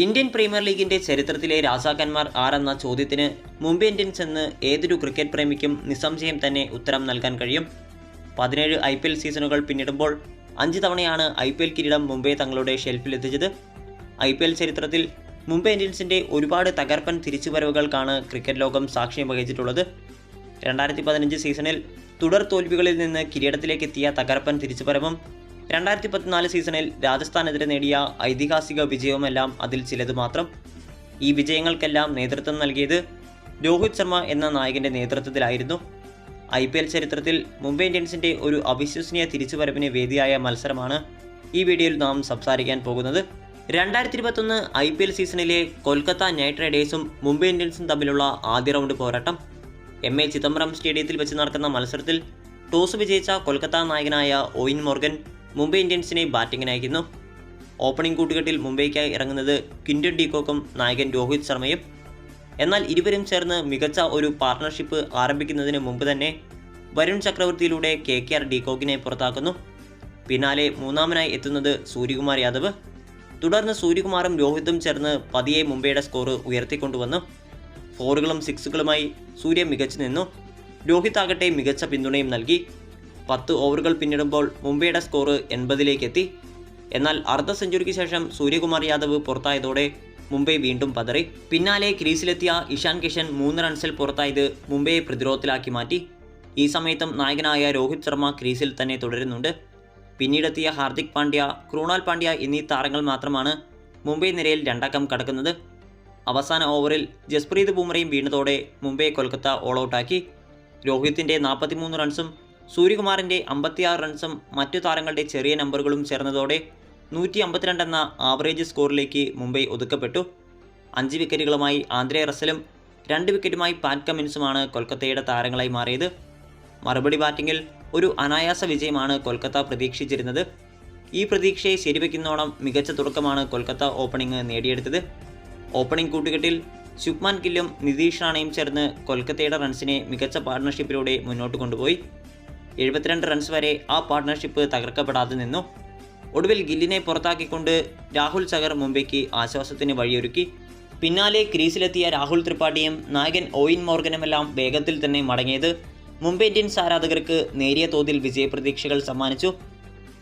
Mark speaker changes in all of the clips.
Speaker 1: Indian premier ലീഗിന്റെ ചരിത്രത്തിലെ രാജാക്കന്മാർ ആരെന്ന ചോദ്യത്തിന് മുംബൈ ഇന്ത്യൻസ് എന്ന് ഏതൊരു ക്രിക്കറ്റ് പ്രേമിക്കും നിസ്സംശയം തന്നെ ഉത്തരം നൽകാൻ കഴിയും. പതിനേഴ് ഐ പി എൽ സീസണുകൾ പിന്നിടുമ്പോൾ അഞ്ച് തവണയാണ് ഐ പി എൽ കിരീടം മുംബൈ തങ്ങളുടെ ഷെൽഫിലെത്തിച്ചത് ഐ പി എൽ ചരിത്രത്തിൽ മുംബൈ ഇന്ത്യൻസിന്റെ ഒരുപാട് തകർപ്പൻ തിരിച്ചുവരവുകൾക്കാണ് ക്രിക്കറ്റ് ലോകം സാക്ഷ്യം വഹിച്ചിട്ടുള്ളത്. രണ്ടായിരത്തി പതിനഞ്ച് സീസണിൽ തുടർ തോൽവികളിൽ നിന്ന് കിരീടത്തിലേക്ക് എത്തിയ തകർപ്പൻ തിരിച്ചുവരവും രണ്ടായിരത്തി പതിനാല് സീസണിൽ രാജസ്ഥാനെതിരെ നേടിയ ഐതിഹാസിക വിജയവുമെല്ലാം അതിൽ ചിലത് മാത്രം. ഈ വിജയങ്ങൾക്കെല്ലാം നേതൃത്വം നൽകിയത് രോഹിത് ശർമ്മ എന്ന നായകന്റെ നേതൃത്വത്തിലായിരുന്നു. ഐ പി എൽ ചരിത്രത്തിൽ മുംബൈ ഇന്ത്യൻസിന്റെ ഒരു അവിശ്വസനീയ തിരിച്ചുവരവിന് വേദിയായ മത്സരമാണ് ഈ വീഡിയോയിൽ നാം സംസാരിക്കാൻ പോകുന്നത്. രണ്ടായിരത്തി ഇരുപത്തൊന്ന് ഐ പി എൽ സീസണിലെ കൊൽക്കത്ത നൈറ്റ് റൈഡേഴ്സും മുംബൈ ഇന്ത്യൻസും തമ്മിലുള്ള ആദ്യ റൗണ്ട് പോരാട്ടം. എം എ ചിദംബരം സ്റ്റേഡിയത്തിൽ വെച്ച് നടക്കുന്ന മത്സരത്തിൽ ടോസ് വിജയിച്ച കൊൽക്കത്ത നായകനായ ഓയിൻ മോർഗൻ മുംബൈ ഇന്ത്യൻസിനെ ബാറ്റിംഗിന് അയക്കുന്നു. ഓപ്പണിംഗ് കൂട്ടുകെട്ടിൽ മുംബൈക്കായി ഇറങ്ങുന്നത് കിൻഡൻ ഡീകോക്കും നായകൻ രോഹിത് ശർമ്മയും. എന്നാൽ ഇരുവരും ചേർന്ന് മികച്ച ഒരു പാർട്ണർഷിപ്പ് ആരംഭിക്കുന്നതിന് മുമ്പ് തന്നെ വരുൺ ചക്രവർത്തിയിലൂടെ കെ കെ ആർ ഡീകോക്കിനെ പുറത്താക്കുന്നു. പിന്നാലെ മൂന്നാമനായി എത്തുന്നത് സൂര്യകുമാർ യാദവ്. തുടർന്ന് സൂര്യകുമാറും രോഹിതും ചേർന്ന് പതിയെ മുംബൈയുടെ സ്കോർ ഉയർത്തിക്കൊണ്ടുവന്നു. ഫോറുകളും സിക്സുകളുമായി സൂര്യ മികച്ചു നിന്നു. രോഹിത് ആകട്ടെ മികച്ച പിന്തുണയും നൽകി. പത്ത് ഓവറുകൾ പിന്നിടുമ്പോൾ മുംബൈയുടെ സ്കോർ എൺപതിലേക്ക് എത്തി എന്നാൽ അർദ്ധ സെഞ്ചുറിക്ക് ശേഷം സൂര്യകുമാർ യാദവ് പുറത്തായതോടെ മുംബൈ വീണ്ടും പതറി. പിന്നാലെ ക്രീസിലെത്തിയ ഇഷാൻ കിഷൻ മൂന്ന് റൺസിൽ പുറത്തായത് മുംബൈയെ പ്രതിരോധത്തിലാക്കി മാറ്റി. ഈ സമയത്തും നായകനായ രോഹിത് ശർമ്മ ക്രീസിൽ തന്നെ തുടരുന്നുണ്ട്. പിന്നീടെത്തിയ ഹാർദിക് പാണ്ഡ്യ ക്രൂണാൽ പാണ്ഡ്യ എന്നീ താരങ്ങൾ മാത്രമാണ് മുംബൈ നിരയിൽ രണ്ടക്കം കടക്കുന്നത്. അവസാന ഓവറിൽ ജസ്പ്രീത് ബുംറയും വീണതോടെ മുംബൈ കൊൽക്കത്ത ഓൾ ഔട്ടാക്കി. രോഹിത്തിന്റെ നാൽപ്പത്തിമൂന്ന് റൺസും സൂര്യകുമാറിന്റെ അമ്പത്തിയാറ് റൺസും മറ്റു താരങ്ങളുടെ ചെറിയ നമ്പറുകളും ചേർന്നതോടെ നൂറ്റി അമ്പത്തിരണ്ട് എന്ന ആവറേജ് സ്കോറിലേക്ക് മുംബൈ ഒതുക്കപ്പെട്ടു. അഞ്ച് വിക്കറ്റുകളുമായി ആന്ധ്രേ റസലും രണ്ട് വിക്കറ്റുമായി പാറ്റ് കമ്മിൻസുമാണ് കൊൽക്കത്തയുടെ താരങ്ങളായി മാറിയത്. മറുപടി ബാറ്റിങ്ങിൽ ഒരു അനായാസ വിജയമാണ് കൊൽക്കത്ത പ്രതീക്ഷിച്ചിരുന്നത്. ഈ പ്രതീക്ഷയെ ശരിവെക്കുന്നോണം മികച്ച തുടക്കമാണ് കൊൽക്കത്ത ഓപ്പണിംഗ് നേടിയെടുത്തത്. ഓപ്പണിംഗ് കൂട്ടുകെട്ടിൽ ശുഭ്മാൻ ഗില്ലും നിതീഷ് റാണയും ചേർന്ന് കൊൽക്കത്തയുടെ റൺസിനെ മികച്ച പാർട്ണർഷിപ്പിലൂടെ മുന്നോട്ട് കൊണ്ടുപോയി. എഴുപത്തിരണ്ട് റൺസ് വരെ ആ പാർട്ണർഷിപ്പ് തകർക്കപ്പെടാതെ നിന്നു. ഒടുവിൽ ഗില്ലിനെ പുറത്താക്കിക്കൊണ്ട് രാഹുൽ സഗർ മുംബൈക്ക് ആശ്വാസത്തിന് വഴിയൊരുക്കി. പിന്നാലെ ക്രീസിലെത്തിയ രാഹുൽ ത്രിപാഠിയും നായകൻ ഓയിൻ മോർഗനുമെല്ലാം വേഗത്തിൽ തന്നെ മടങ്ങിയത്. മുംബൈ ഇന്ത്യൻസ് ആരാധകർക്ക് നേരിയ തോതിൽ വിജയപ്രതീക്ഷകൾ സമ്മാനിച്ചു.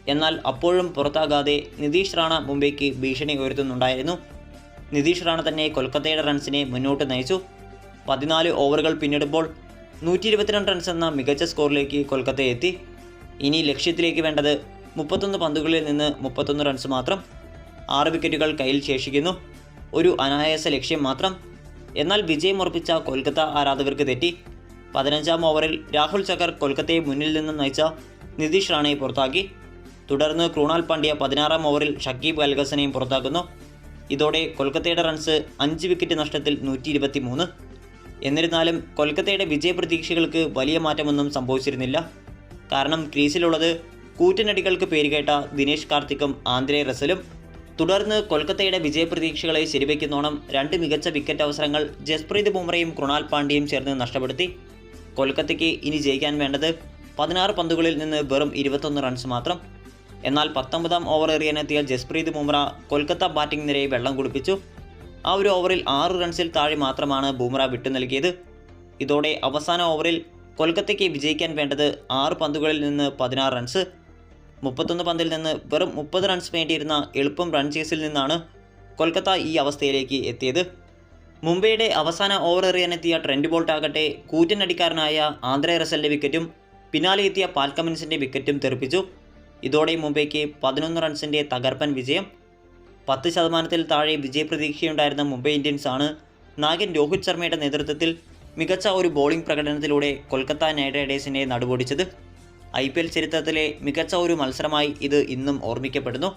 Speaker 1: എന്നാൽ അപ്പോഴും പുറത്താകാതെ നിതീഷ് റാണ മുംബൈക്ക് ഭീഷണി ഉയർത്തുന്നുണ്ടായിരുന്നു. നിതീഷ് റാണ തന്നെ കൊൽക്കത്തയുടെ റൺസിനെ മുന്നോട്ട് നയിച്ചു. പതിനാല് ഓവറുകൾ പിന്നിടുമ്പോൾ നൂറ്റി ഇരുപത്തിരണ്ട് റൺസ് എന്ന മികച്ച സ്കോറിലേക്ക് കൊൽക്കത്ത എത്തി. ഇനി ലക്ഷ്യത്തിലേക്ക് വേണ്ടത് മുപ്പത്തൊന്ന് പന്തുകളിൽ നിന്ന് മുപ്പത്തൊന്ന് റൺസ് മാത്രം ആറ് വിക്കറ്റുകൾ കയ്യിൽ ശേഷിക്കുന്നു. ഒരു അനായാസ ലക്ഷ്യം മാത്രം. എന്നാൽ വിജയം ഉറപ്പിച്ച കൊൽക്കത്ത ആരാധകർക്ക് തെറ്റി. പതിനഞ്ചാം ഓവറിൽ രാഹുൽ ചക്കർ കൊൽക്കത്തയെ മുന്നിൽ നിന്ന് നയിച്ച നിതീഷ് റാണയെ പുറത്താക്കി. തുടർന്ന് ക്രൂണാൽ പാണ്ഡ്യ പതിനാറാം ഓവറിൽ ഷക്കീബ് അൽഗസനെയും പുറത്താക്കുന്നു. ഇതോടെ കൊൽക്കത്തയുടെ റൺസ് അഞ്ച് വിക്കറ്റ് നഷ്ടത്തിൽ നൂറ്റി എന്നിരുന്നാലും കൊൽക്കത്തയുടെ വിജയപ്രതീക്ഷകൾക്ക് വലിയ മാറ്റമൊന്നും സംഭവിച്ചിരുന്നില്ല. കാരണം ക്രീസിലുള്ളത് കൂറ്റനടികൾക്ക് പേരുകേട്ട ദിനേശ് കാർത്തിക്കും ആന്ദ്രേ റസലും. തുടർന്ന് കൊൽക്കത്തയുടെ വിജയപ്രതീക്ഷകളെ ശരിവയ്ക്കുന്നോണം രണ്ട് മികച്ച വിക്കറ്റ് അവസരങ്ങൾ ജസ്പ്രീത് ബുംറയും കൃണാൽ പാണ്ഡ്യയും ചേർന്ന് നഷ്ടപ്പെടുത്തി. കൊൽക്കത്തയ്ക്ക് ഇനി ജയിക്കാൻ വേണ്ടത് പതിനാറ് പന്തുകളിൽ നിന്ന് വെറും ഇരുപത്തൊന്ന് റൺസ് മാത്രം. എന്നാൽ പത്തൊമ്പതാം ഓവർ എറിയാനെത്തിയ ജസ്പ്രീത് ബുംറ കൊൽക്കത്ത ബാറ്റിംഗ് നിരയെ വെള്ളം കുടിപ്പിച്ചു. ആ ഒരു ഓവറിൽ ആറ് റൺസിൽ താഴെ മാത്രമാണ് ബുംറ വിട്ടു നൽകിയത്. ഇതോടെ അവസാന ഓവറിൽ കൊൽക്കത്തയ്ക്ക് വിജയിക്കാൻ വേണ്ടത് ആറ് പന്തുകളിൽ നിന്ന് പതിനാറ് റൺസ് മുപ്പത്തൊന്ന് പന്തിൽ നിന്ന് വെറും മുപ്പത് റൺസ് വേണ്ടിയിരുന്ന എളുപ്പം റൺ ചേസിൽ നിന്നാണ് കൊൽക്കത്ത ഈ അവസ്ഥയിലേക്ക് എത്തിയത്. മുംബൈയുടെ അവസാന ഓവർ എറിയാനെത്തിയ ട്രെൻഡ് ബോൾട്ട് ആകട്ടെ കൂറ്റനടിക്കാരനായ ആന്ധ്രേ റസലിന്റെ വിക്കറ്റും പിന്നാലെ എത്തിയ പാൽക്കമിൻസിന്റെ വിക്കറ്റും തെറിപ്പിച്ചു. ഇതോടെ മുംബൈക്ക് പതിനൊന്ന് റൺസിന്റെ തകർപ്പൻ വിജയം. പത്ത് ശതമാനത്തിൽ താഴെ വിജയപ്രതീക്ഷയുണ്ടായിരുന്ന മുംബൈ ഇന്ത്യൻസ് ആണ് നായകൻ രോഹിത് ശർമ്മയുടെ നേതൃത്വത്തിൽ മികച്ച ഒരു ബോളിംഗ് പ്രകടനത്തിലൂടെ കൊൽക്കത്ത നൈറ്റ് റൈഡേഴ്സിനെ നടുപൊടിച്ചത് ഐ ചരിത്രത്തിലെ മികച്ച ഒരു മത്സരമായി ഇത് ഇന്നും ഓർമ്മിക്കപ്പെടുന്നു.